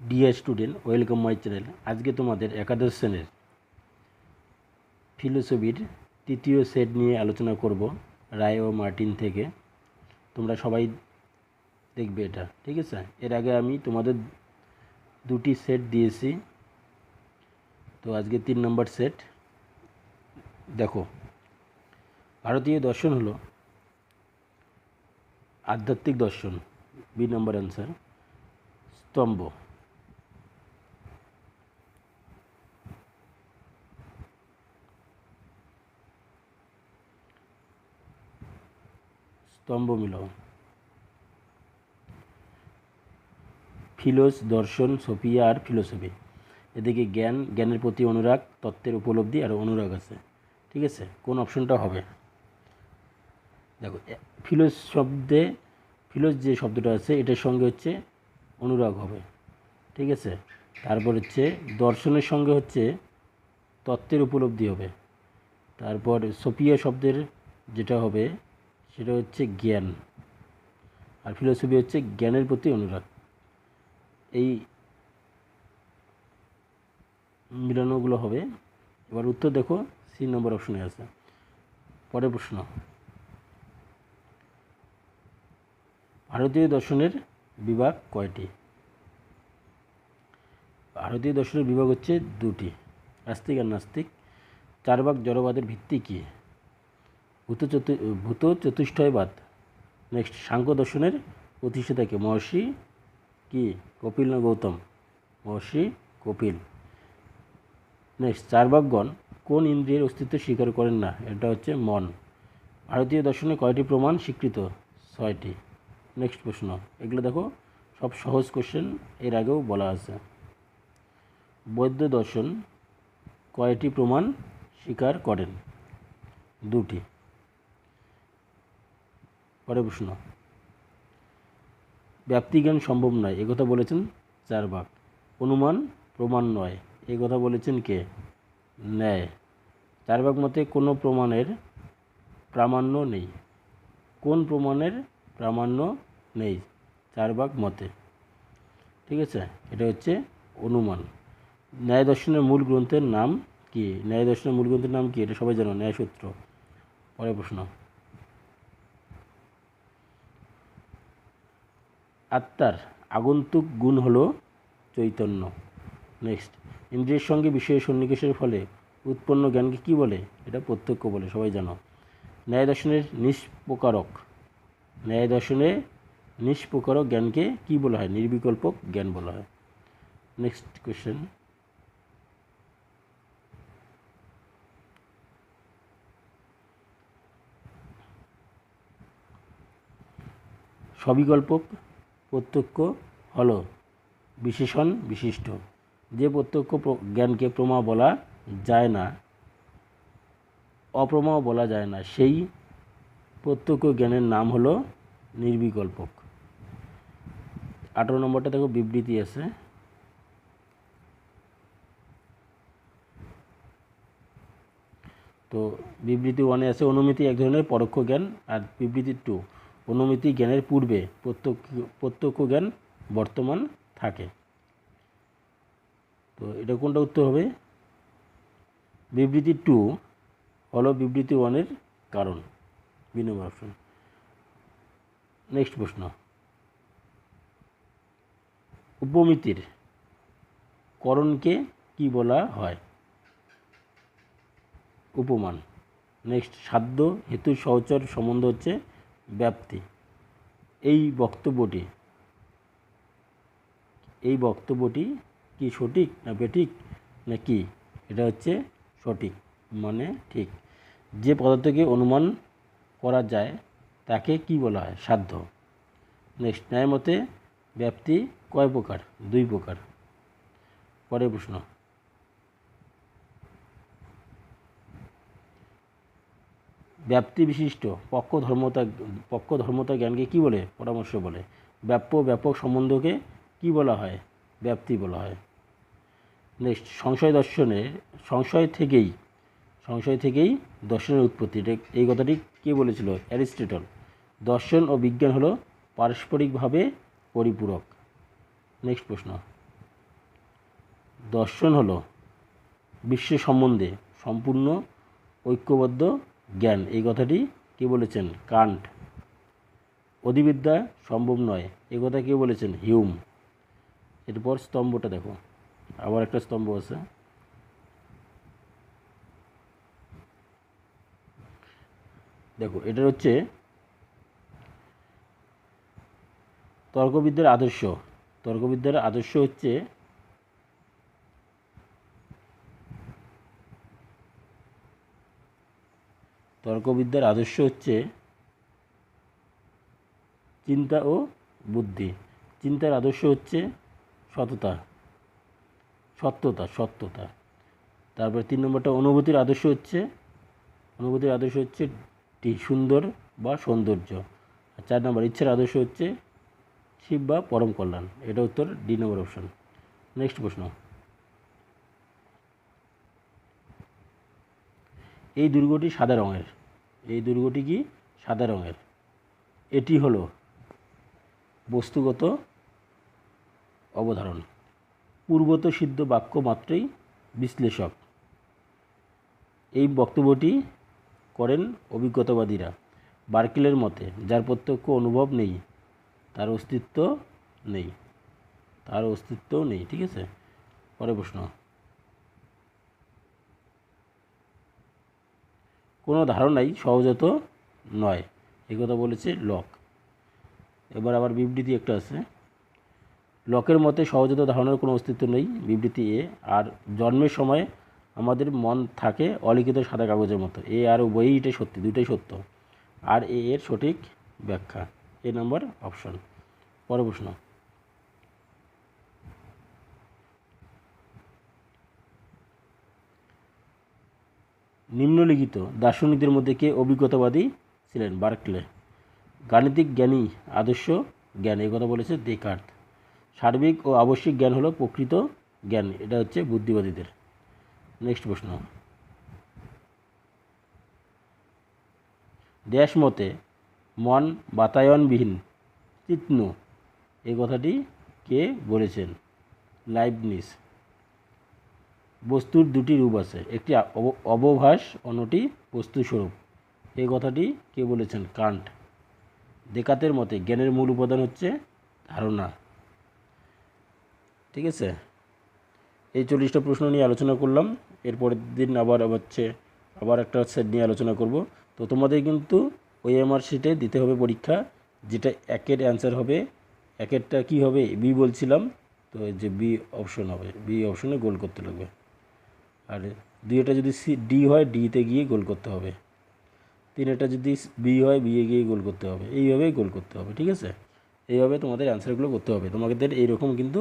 Dear student, welcome my channel. আজকে তোমাদের একাদশ শ্রেণির ফিলোসফির তৃতীয় সেট নিয়ে আলোচনা করব রায় ও মার্টিন থেকে। তোমরা সবাই দেখবে এটা, ঠিক আছে? এর আগে আমি তোমাদের দুটি সেট দিয়েছি। তো আজকে তিন নম্বর সেট। দেখো, ভারতীয় দর্শন হলো আধ্যাত্মিক দর্শন, বি নম্বর অ্যান্সার, স্তম্ভ। স্তম্ভ মিলন ফিলোস, দর্শন, সোফিয়া আর ফিলোসফি। এদিকে জ্ঞান, জ্ঞানের প্রতি অনুরাগ, তত্ত্বের উপলব্ধি আর অনুরাগ আছে। ঠিক আছে? কোন অপশনটা হবে? দেখো ফিলোস শব্দে, ফিলোস যে শব্দটা আছে, এটার সঙ্গে হচ্ছে অনুরাগ হবে। ঠিক আছে? তারপর হচ্ছে দর্শনের সঙ্গে হচ্ছে তত্ত্বের উপলব্ধি হবে। তারপর সোফিয়া শব্দের যেটা হবে সেটা হচ্ছে জ্ঞান। আর ফিলোসফি হচ্ছে জ্ঞানের প্রতি অনুরাগ। এই মিলানোগুলো হবে। এবার উত্তর দেখো, সি নম্বর অপশনে আছে। পরের প্রশ্ন। ভারতীয় দর্শনের বিভাগ কয়টি? ভারতীয় দর্শনের বিভাগ হচ্ছে দুটি। আস্তিক আর নাস্তিক। চার ভাগ জড়বাদের ভিত্তি কী? ভূত চতু ভূত চতুষ্টয়বাদ নেক্সট সাংখ্য দর্শনের প্রতিষ্ঠাতাকে মহর্ষি কি? কপিল না গৌতম? মহর্ষি কপিল। নেক্সট চারবাকগণ কোন ইন্দ্রিয়ের অস্তিত্ব স্বীকার করেন না? এটা হচ্ছে মন। ভারতীয় দর্শনে কয়টি প্রমাণ স্বীকৃত? ছয়টি। নেক্সট প্রশ্ন। এগুলো দেখো, সব সহজ কোশ্চেন এর আগেও বলা আছে। বৌদ্ধ দর্শন কয়টি প্রমাণ স্বীকার করেন? দুটি। পরে প্রশ্ন। ব্যাপ্তিজ্ঞান সম্ভব নয় একথা বলেছেন চার ভাগ অনুমান, প্রমাণ নয় এই কথা বলেছেন কে? ন্যায়। চার ভাগ মতে কোনো প্রমাণের প্রামাণ্য নেই। কোন প্রমাণের প্রামাণ্য নেই? চার ভাগ মতে। ঠিক আছে? এটা হচ্ছে অনুমান। ন্যায় দর্শনের মূল গ্রন্থের নাম কি? ন্যায় দর্শনের মূল গ্রন্থের নাম কি? এটা সবাই জানো, ন্যায়সূত্র। পরের প্রশ্ন। আত্মার আগন্তুক গুণ হলো চৈতন্য। নেক্সট ইন্দ্রিয়ের সঙ্গে বিষয়ের সন্নিবেশের ফলে উৎপন্ন জ্ঞানকে কি বলে? এটা প্রত্যক্ষ বলে, সবাই জানো। ন্যায় দর্শনের নিষ্প্রকারক। ন্যায় দর্শনে নিষ্প্রকারক জ্ঞানকে কি বলা হয়? নির্বিকল্পক জ্ঞান বলা হয়। নেক্সট কোয়েশ্চেন সবিকল্পক প্রত্যক্ষ হল, বিশেষণ বিশিষ্ট। যে প্রত্যক্ষ প্র- জ্ঞানকে প্রমা বলা যায় না অপ্রমা বলা যায় না, সেই প্রত্যক্ষ জ্ঞানের নাম হলো নির্বিকল্পক। আঠারো নম্বরটা দেখো, বিবৃতি আছে। তো বিবৃতি ওয়ানে আছে, অনুমিতি এক ধরনের পরোক্ষ জ্ঞান, আর বিবৃতি টু অনুমিতি জ্ঞানের পূর্বে প্রত্যক্ষ প্রত্যক্ষ জ্ঞান বর্তমান থাকে। তো এটা কোনটা উত্তর হবে? বিবৃতি টু হলো বিবৃতি ওয়ানের কারণ বি নম্বর অপশন নেক্সট প্রশ্ন। উপমিতির করণকে কি বলা হয়? উপমান। নেক্সট সাধ্য, হেতু, সহচর সম্বন্ধ হচ্ছে ব্যাপ্তি। এই বক্তব্যটি এই বক্তব্যটি কি সঠিক না বেঠিক? না কি এটা হচ্ছে সঠিক মানে ঠিক? যে পদার্থকে অনুমান করা যায়, তাকে কি বলা হয়? সাধ্য। নেক্সট, ন্যায় মতে ব্যাপ্তি কয় প্রকার? দুই প্রকার। পরের প্রশ্ন ব্যাপ্তি বিশিষ্ট পক্ষ ধর্মতা পক্ষ ধর্মতা জ্ঞানকে কি বলে? পরামর্শ বলে। ব্যাপ্য, ব্যাপক সম্বন্ধকে কি বলা হয়? ব্যাপ্তি বলা হয়। নেক্সট, সংশয় দর্শনের সংশয় থেকেই সংশয় থেকেই দর্শনের উৎপত্তি। এই কথাটি কে বলেছিল? অ্যারিস্টেটল। দর্শন ও বিজ্ঞান হলো পারস্পরিকভাবে পরিপূরক। নেক্সট প্রশ্ন। দর্শন হলো বিশ্ব সম্বন্ধে সম্পূর্ণ, ঐক্যবদ্ধ জ্ঞান। এই কথাটি কে বলেছেন? কান্ট। অধিবিদ্যা সম্ভব নয়। এ কথা কে বলেছেন? হিউম। এরপর স্তম্ভটা দেখো। আবার একটা স্তম্ভ আছে। দেখো এটা হচ্ছে তর্কবিদ্যার আদর্শ। তর্কবিদ্যার আদর্শ হচ্ছে তর্কবিদ্যার আদর্শ হচ্ছে চিন্তা ও বুদ্ধি। চিন্তার আদর্শ হচ্ছে সততা। সত্যতা সত্যতা। তারপরে তিন নম্বরটা, অনুভূতির আদর্শ হচ্ছে, অনুভূতির আদর্শ হচ্ছে সুন্দর বা সৌন্দর্য। আর চার নম্বর, ইচ্ছার আদর্শ হচ্ছে শিব বা পরম কল্যাণ। এটা উত্তর ডি নম্বর অপশন নেক্সট প্রশ্ন। এই দুর্গটি সাদা রঙের। এই দুর্গটি কি? সাদা রঙের। এটি হলো বস্তুগত অবধারণ। পূর্বত সিদ্ধ বাক্য মাত্রই বিশ্লেষক। এই বক্তব্যটি করেন অভিজ্ঞতাবাদীরা। বার্কিলের মতে, যার প্রত্যক্ষ অনুভব নেই, তার অস্তিত্ব নেই। তার অস্তিত্ব নেই, ঠিক আছে? পরে প্রশ্ন। কোনো ধারণাই সহজত নয়। এই কথা বলেছে লক। এবার আবার বিবৃতি একটা আছে। লকের মতে সহজত ধারণার কোনো অস্তিত্ব নেই বিবৃতি এ। আর জন্মের সময় আমাদের মন থাকে অলিখিত সাদা কাগজের মতো। এ আর উভয়ই এটাই সত্যি, দুইটাই সত্য। আর এ এর সঠিক ব্যাখ্যা। A number option. পরে প্রশ্ন। নিম্নলিখিত দার্শনিকদের মধ্যে কে অভিজ্ঞতাবাদী ছিলেন? বার্কলে। গাণিতিক জ্ঞানী, আদর্শ জ্ঞান, এই কথা বলেছে দেকার্ত সার্বিক ও আবশ্যিক জ্ঞান হলো প্রকৃত জ্ঞান, এটা হচ্ছে বুদ্ধিবাদীদের। নেক্সট প্রশ্ন। দেশ মতে মন বাতায়নবিহীন, চিত্ন, এই কথাটি কে বলেছেন? লাইবনিস। বস্তুর দুটি রূপ আছে। একটি অব- অবভাস, অন্যটি বস্তুস্বরূপ। এই কথাটি কে বলেছেন? কান্ট। দেকাতের মতে জ্ঞানের মূল উপাদান হচ্ছে ধারণা। ঠিক আছে? এই চল্লিশটা প্রশ্ন নিয়ে আলোচনা করলাম। এরপরের দিন আবার হচ্ছে, আবার একটা সেট নিয়ে আলোচনা করব। তো তোমাদের কিন্তু ওই এমআর শিটে দিতে হবে পরীক্ষা, যেটা একের অ্যান্সার হবে। একেরটা কি হবে? বি বলছিলাম। তো যে বি অপশন হবে। বি অপশনে গোল করতে লাগবে। আর দুইটা যদি সি ডি হয় ডিতে গিয়ে গোল করতে হবে। তিনটা যদি বি হয় বিয়ে গিয়ে গোল করতে হবে। এইভাবেই গোল করতে হবে, ঠিক আছে? এইভাবে তোমাদের অ্যান্সারগুলো করতে হবে। তোমাদের এইরকম কিন্তু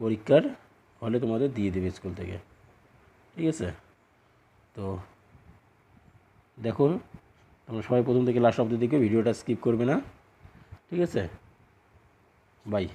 পরীক্ষার হলে তোমাদের দিয়ে দেবে স্কুল থেকে, ঠিক আছে? তো দেখো তোমরা সবাই প্রথম থেকে লাস্ট অব্দি দেখে ভিডিওটা স্কিপ করবে না, ঠিক আছে? বাই